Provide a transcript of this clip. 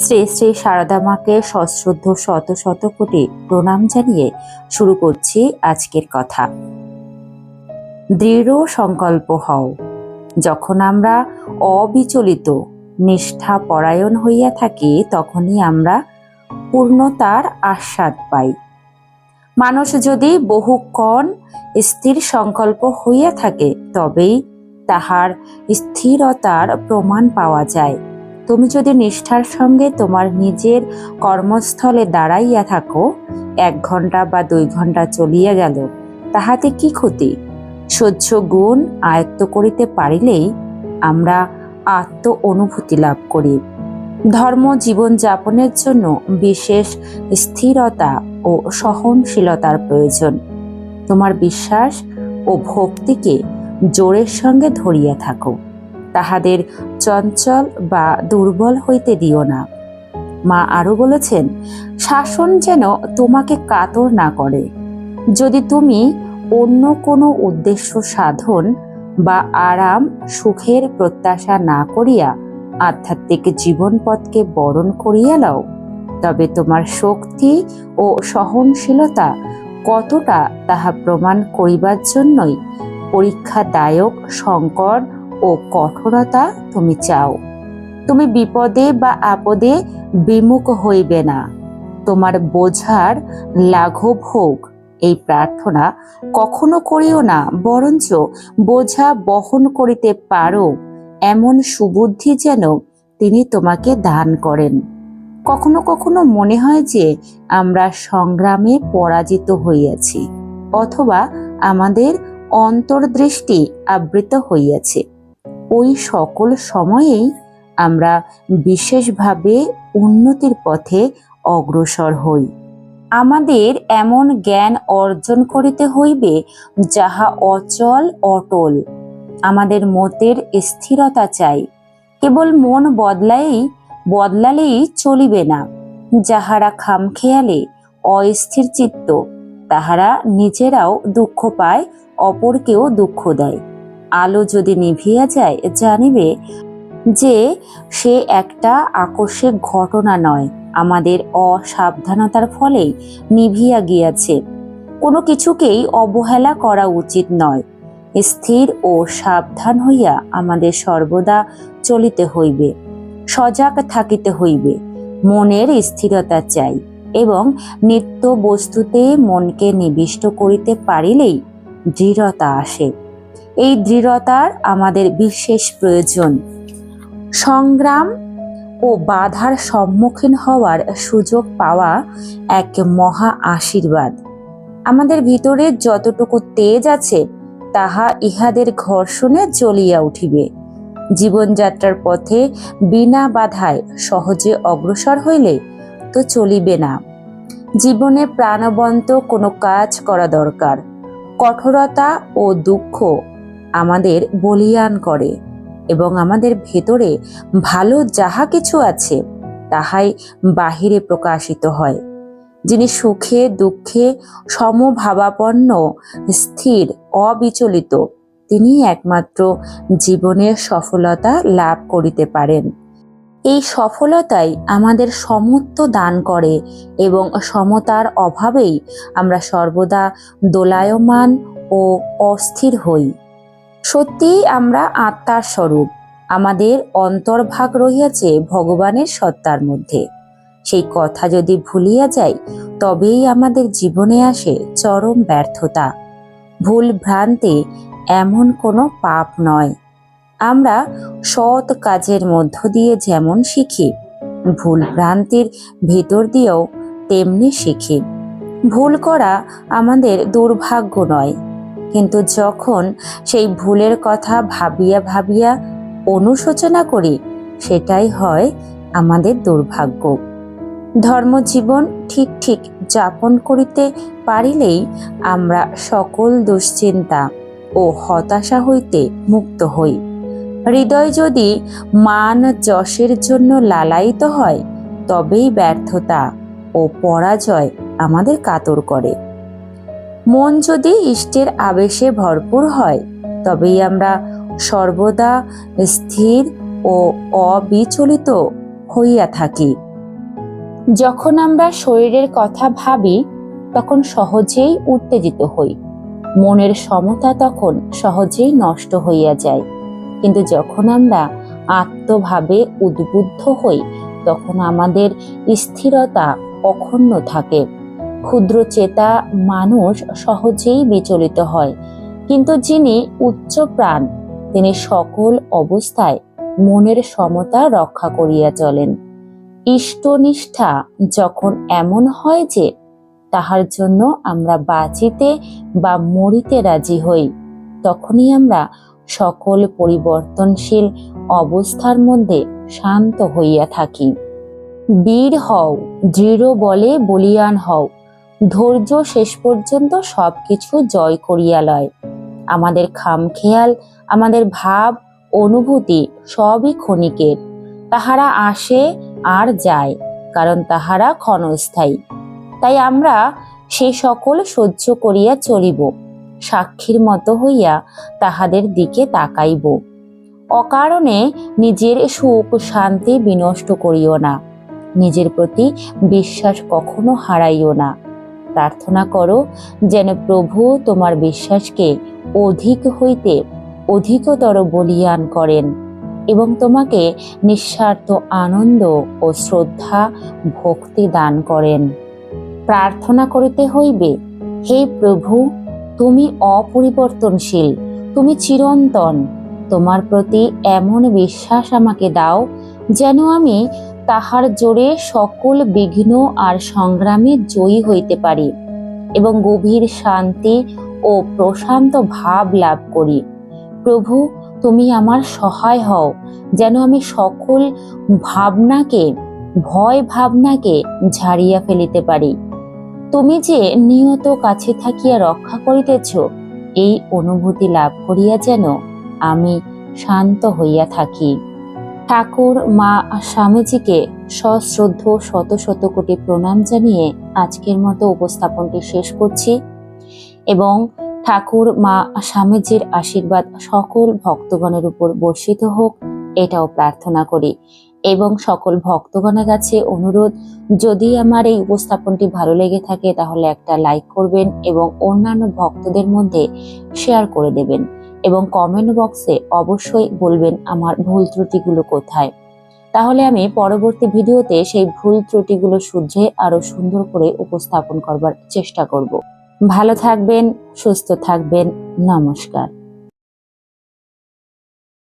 শ্রী শ্রী সারদা মাকে সশ্রদ্ধ শত শত কোটি প্রণাম জানিয়ে শুরু করছি আজকের কথা। দৃঢ় সংকল্প হও। যখন আমরা অবিচলিত নিষ্ঠা পরায়ণ হইয়া থাকি, তখনই আমরা পূর্ণতার আস্বাদ পাই। মানুষ যদি বহুক্ষণ স্থির সংকল্প হইয়া থাকে, তবেই তাহার স্থিরতার প্রমাণ পাওয়া যায়। তুমি যদি নিষ্ঠার সঙ্গে তোমার নিজের কর্মস্থলে দাঁড়াইয়া থাকো, এক ঘণ্টা বা দুই ঘণ্টা চলিয়া গেল, তাহাতে কি ক্ষতি? সহ্য গুণ আয়ত্ত করিতে পারিলেই আমরা আত্ম অনুভূতি লাভ করি। ধর্ম জীবন যাপনের জন্য বিশেষ স্থিরতা ও সহনশীলতার প্রয়োজন। তোমার বিশ্বাস ও ভক্তিকে জোরের সঙ্গে ধরিয়া থাকো। তাহাদের চঞ্চল বা দুর্বল হইতে দিও না। মা আরও বলেছেন, শাসন যেন তোমাকে কাতর না করে। যদি তুমি অন্য কোনো উদ্দেশ্য সাধন বা আরাম, সুখের প্রত্যাশা না করিয়া আধ্যাত্মিক জীবনপথকে বরণ করিয়া লও, তবে তোমার শক্তি ও সহনশীলতা কতটা তাহা প্রমাণ করিবার জন্যই পরীক্ষাদায়ক সংকট ও কঠোরতা তুমি চাও। তুমি বিপদে বা আপদে বিমুখ হইবে না। তোমার বোঝার লাঘব হোক, এই প্রার্থনা কখনো করিও না, বরঞ্চ বোঝা বহন করিতে পারো, এমন সুবুদ্ধি যেন তিনি তোমাকে দান করেন। কখনো কখনো মনে হয় যে আমরা সংগ্রামে পরাজিত হইয়াছি, অথবা আমাদের অন্তর্দৃষ্টি আবৃত হইয়াছে। ওই সকল সময়েই আমরা বিশেষভাবে উন্নতির পথে অগ্রসর হই। আমাদের এমন জ্ঞান অর্জন করিতে হইবে যাহা অচল, অটল। আমাদের মতের স্থিরতা চাই। কেবল মন বদলাই বদলালেই চলিবে না। যাহারা খামখেয়ালে, অস্থির চিত্ত, তাহারা নিজেরাও দুঃখ পায়, অপরকেও দুঃখ দেয়। আলো যদি নিভিয়া যায়, জানিবে যে সে একটা আকস্মিক ঘটনা নয়। আমাদের অসাবধানতার ফলেই নিভিয়া গিয়াছে। কোনো কিছুকেই অবহেলা করা উচিত নয়। স্থির ও সাবধান হইয়া আমাদের সর্বদা চলিতে হইবে, সজাগ থাকিতে হইবে। মনের স্থিরতা চাই এবং নিত্য বস্তুতে মনকে নিবিষ্ট করিতে পারিলেই দৃঢ়তা আসে। এই দৃঢ়তার আমাদের বিশেষ প্রয়োজন। সংগ্রাম ও বাধার সম্মুখীন হওয়ার সুযোগ পাওয়া এক মহা আশীর্বাদ। আমাদের ভিতরে যতটুকু তেজ আছে, তাহা ইহাদের ঘর্ষণে জ্বলিয়া উঠিবে। জীবনযাত্রার পথে বিনা বাধায় সহজে অগ্রসর হইলে তো চলিবে না। জীবনে প্রাণবন্ত কোনো কাজ করা দরকার। কঠোরতা ও দুঃখ আমাদের বলিয়ান করে এবং আমাদের ভেতরে ভালো যাহা কিছু আছে, তাহাই বাহিরে প্রকাশিত হয়। যিনি সুখে, দুঃখে, সমভাবাপন্ন, স্থির, অবিচলিত, তিনি একমাত্র জীবনের সফলতা লাভ করিতে পারেন। এই সফলতাই আমাদের সমত্ব দান করে এবং সমতার অভাবেই আমরা সর্বদা দোলায়মান ও অস্থির হই। সত্যিই আমরা আত্মার স্বরূপ। আমাদের অন্তর্ভাগ রহিয়াছে ভগবানের সত্তার মধ্যে। সেই কথা যদি ভুলিয়া যাই, তবেই আমাদের জীবনে আসে চরম ব্যর্থতা। ভুল ভ্রান্তি এমন কোনো পাপ নয়। আমরা সৎ কাজের মধ্য দিয়ে যেমন শিখি, ভুল ভ্রান্তির ভেতর দিয়েও তেমনি শিখি। ভুল করা আমাদের দুর্ভাগ্য নয়। কিন্তু যখন সেই ভুলের কথা ভাবিয়া ভাবিয়া অনুশোচনা করি, সেটাই হয় আমাদের দুর্ভাগ্য। ধর্মজীবন ঠিক ঠিক যাপন করিতে পারিলেই আমরা সকল দুশ্চিন্তা ও হতাশা হইতে মুক্ত হই। হৃদয় যদি মান যশের জন্য লালায়িত হয়, তবেই ব্যর্থতা ও পরাজয় আমাদের কাতর করে। মন যদি ইষ্টের আবেশে ভরপুর হয়, তবেই আমরা সর্বদা স্থির ও অবিচলিত হইয়া থাকি। যখন আমরা শরীরের কথা ভাবি, তখন সহজেই উত্তেজিত হই। মনের সমতা তখন সহজেই নষ্ট হইয়া যায়। কিন্তু যখন আমরা আত্মভাবে উদ্বুদ্ধ হই, তখন আমাদের স্থিরতা অক্ষুণ্ণ থাকে। ক্ষুদ্র চেতা মানুষ সহজেই বিচলিত হয়। কিন্তু যিনি উচ্চ প্রাণ, তিনি সকল অবস্থায় মনের সমতা রক্ষা করিয়া চলেন। ইষ্টনিষ্ঠা যখন এমন হয় যে, তাহার জন্য আমরা বাঁচিতে বা মরিতে রাজি হই, তখনই আমরা সকল পরিবর্তনশীল অবস্থার মধ্যে শান্ত হইয়া থাকি। বীর হও, দৃঢ় বলে বলিয়ান হও ধৈর্য শেষ পর্যন্ত সবকিছু জয় করিয়া লয়। আমাদের খামখেয়াল, আমাদের ভাব, অনুভূতি সবই ক্ষণিকের। তাহারা আসে আর যায়, কারণ তাহারা ক্ষণস্থায়ী। তাই আমরা সে সকল সহ্য করিয়া চলিব, সাক্ষীর মতো হইয়া তাহাদের দিকে তাকাইব। অকারণে নিজের সুখ শান্তি বিনষ্ট করিও না, নিজের প্রতি বিশ্বাস কখনো হারাইও না। প্রার্থনা করো যেন প্রভু তোমার বিশ্বাসকে অধিক হইতে অধিকতর বলিয়ান করেন এবং তোমাকে নিঃস্বার্থ আনন্দ ও শ্রদ্ধা, ভক্তি দান করেন। প্রার্থনা করিতে হইবে, হে প্রভু, তুমি অপরিবর্তনশীল, তুমি চিরন্তন, তোমার প্রতি এমন বিশ্বাস আমাকে দাও যেন আমি তাহার জোরে সকল বিঘ্ন আর সংগ্রামে জয়ী হইতে পারি এবং গভীর শান্তি ও প্রশান্ত ভাব লাভ করি। প্রভু, তুমি আমার সহায় হও, যেন আমি সকল ভাবনাকে, ভয় ভাবনাকে ঝাড়িয়া ফেলিতে পারি। তুমি যে নিয়ত কাছে থাকিয়া রক্ষা করিতেছ, এই অনুভূতি লাভ করিয়া যেন আমি শান্ত হইয়া থাকি। ঠাকুর, মা স্বামীজিকে সশ্রদ্ধ শত শত কোটি প্রণাম জানিয়ে আজকের মতো উপস্থাপনটি শেষ করছি এবং ঠাকুর, মা স্বামীজির আশীর্বাদ সকল ভক্তগণের উপর বর্ষিত হোক, এটাও প্রার্থনা করি। এবং সকল ভক্তগণের কাছে অনুরোধ, যদি আমার এই উপস্থাপনটি ভালো লেগে থাকে তাহলে একটা লাইক করবেন এবং অন্যান্য ভক্তদের মধ্যে শেয়ার করে দেবেন। এবং কমেন্ট বক্সে অবশ্যই বলবেন আমার ভুল ত্রুটিগুলো কোথায়। তাহলে আমি পরবর্তী ভিডিওতে সেই ভুল ত্রুটিগুলো শুধরে আরও সুন্দর করে উপস্থাপন করবার চেষ্টা করব। ভালো থাকবেন, সুস্থ থাকবেন, নমস্কার।